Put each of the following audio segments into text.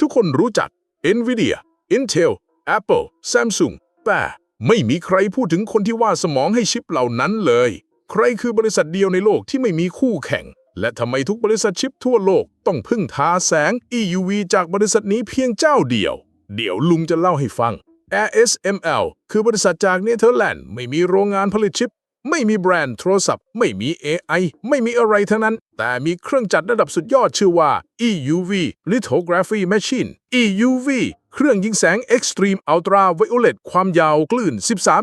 ทุกคนรู้จัก NVIDIA Intel Apple Samsung แต่ไม่มีใครพูดถึงคนที่ว่าสมองให้ชิปเหล่านั้นเลย ใครคือบริษัทเดียวในโลกที่ไม่มีคู่แข่ง และทำไมทุกบริษัทชิปทั่วโลกต้องพึ่งทาแสง EUV จากบริษัทนี้เพียงเจ้าเดียว เดี๋ยวลุงจะเล่าให้ฟัง ASML คือบริษัทจากเนเธอร์แลนด์ไม่มีโรงงานผลิตชิป ไม่มีแบรนด์โทรศัพท์ ไม่มี AI ไม่มีอะไรทั้งนั้น แต่มีเครื่องจัดระดับสุดยอดชื่อว่า EUV Lithography Machine EUV เครื่องยิงแสง Extreme Ultra Violet ความยาวคลื่น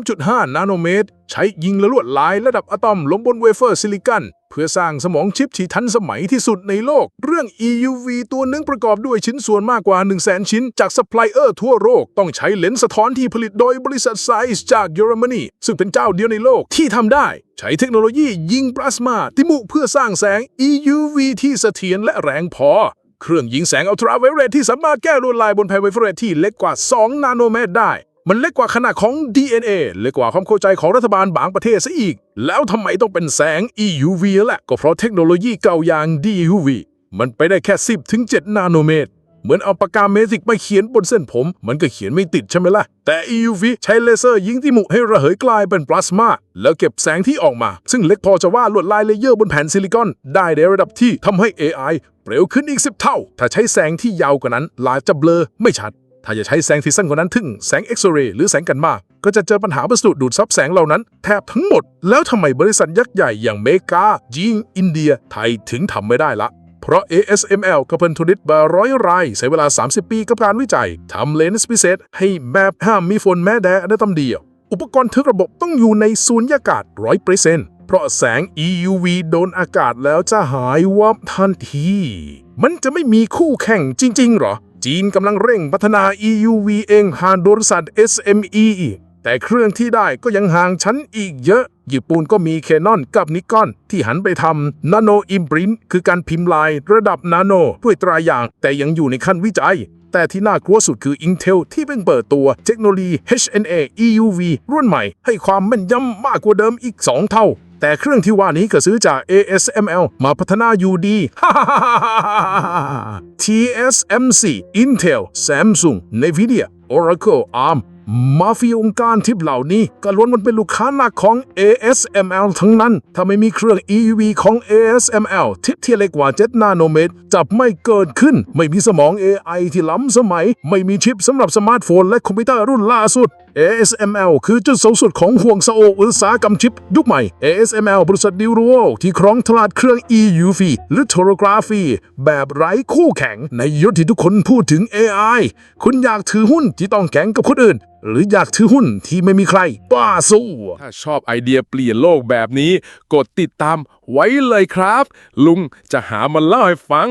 13.5 นาโนเมตร ใช้ยิงและลวดลายระดับอะตอมลงบนเวเฟอร์ซิลิคอน พื่อสร้างสมองชิปที่ทันสมัยที่สุดในโลก เรื่อง EUV ตัวหนึ่งประกอบด้วยชิ้นส่วนมากกว่า 1 0 0 0 0 0 ชิ้นจากซัพพลายเออร์ทั่วโลก ต้องใช้เลนส์สะท้อนที่ผลิตโดยบริษัทไซส์จากเยอรมนี ซึ่งเป็นเจ้าเดียวในโลกที่ทำได้ ใช้เทคโนโลยียิงพลาสมาติมุเพื่อสร้างแสง EUV ที่เสถียรและแรงพอ เครื่องยิงแสงอัลตราไวโอเลตที่สามารถแก้ลวดลายบนแผ่นไวโอเลตที่เล็กกว่า 2 นาโนเมตรได้ มันเล็กกว่าขนาดของ DNA เล็กกว่าความเข้าใจของรัฐบาลบางประเทศซะอีก แล้วทำไมต้องเป็นแสง EUV แหละก็เพราะเทคโนโลยีเก่าอย่าง DUV มันไปได้แค่ 10ถึง7นาโนเมตร เหมือนเอาปากกาเมจิกไปเขียนบนเส้นผม มันก็เขียนไม่ติดใช่ไหมล่ะ แต่ EUV ใช้เลเซอร์ยิงที่หมุให้ระเหยกลายเป็นพลาสมา แล้วเก็บแสงที่ออกมา ซึ่งเล็กพอจะวาดลวดลายเลเยอร์บนแผ่นซิลิคอน ได้ในระดับที่ทำให้ AI เร็วขึ้นอีก10เท่า ถ้าใช้แสงที่ยาวกว่านั้นลายจะเบลอไม่ชัด ถ้าจะใช้แสงที่สั้นกว่านั้นถึงแสงเอ็กซเรย์หรือแสงกันมา ก็จะเจอปัญหาวัสดุดูดซับแสงเหล่านั้นแทบทั้งหมด แล้วทำไมบริษัทยักษ์ใหญ่อย่างเมกา จีน อินเดีย ไทยถึงทำไม่ได้ละ เพราะ ASML กับพันธมิตบาร้อยรายใช้เวลา 30 ปีกับการวิจัยทำเลนส์พิเศษ ให้แบบห้ามมีฝนแม้แดดได้ตำเดียว อุปกรณ์ทุกระบบต้องอยู่ในสูญญากาศร้อยเปอร์เซ็นต์เพราะแสง EUV โดนอากาศแล้วจะหายวับทันที มันจะไม่มีคู่แข่งจริง ๆ หรอ จีนกำลังเร่งพัฒนา EUV เองผ่านบริษัท SME แต่เครื่องที่ได้ก็ยังห่างชั้นอีกเยอะ ญี่ปุ่นก็มีแคนอนกับนิกอนที่หันไปทำนาโนอิม r รินคือการพิมพ์ลายระดับนาโนด้วยตราอย่าง แต่ยังอยู่ในขั้นวิจัย แต่ที่น่ากลัวสุดคือ Intel ที่เพิ่งเปิดตัวเทคโนโลยี HNA EUV รุ่นใหม่ ให้ความแม่นยำมากกว่าเดิมอีก 2 เท่า แต่เครื่องที่ว่านี้ก็ซื้อจาก ASML มาพัฒนาอยู่ดี TSMC Intel Samsung Nvidia Oracle ARM มาเฟียองค์การทิปเหล่านี้ก็ล้วนมันเป็นลูกค้าหลักของ ASML ทั้งนั้น ถ้าไม่มีเครื่อง EUV ของ ASML ทิปที่เล็กกว่า 7 นาโนเมตร จับไม่เกิดขึ้น ไม่มีสมอง AI ที่ล้ำสมัย ไม่มีชิปสำหรับสมาร์ทโฟนและคอมพิวเตอร์รุ่นล่าสุด ASML คือจุดสูงสุดของห่วงโซ่อุตสาหกรรมชิป ยุคใหม่ ASML บริษัทดิวโรที่ครองตลาดเครื่อง EUV หรือ Lithography แบบไร้คู่แข่ง ในยุคที่ทุกคนพูดถึง AI คุณอยากถือหุ้นที่ต้องแข่งกับคนอื่น หรืออยากถือหุ้นที่ไม่มีใครบ้าสู้ ถ้าชอบไอเดียเปลี่ยนโลกแบบนี้ กดติดตามไว้เลยครับ ลุงจะหามาเล่าให้ฟัง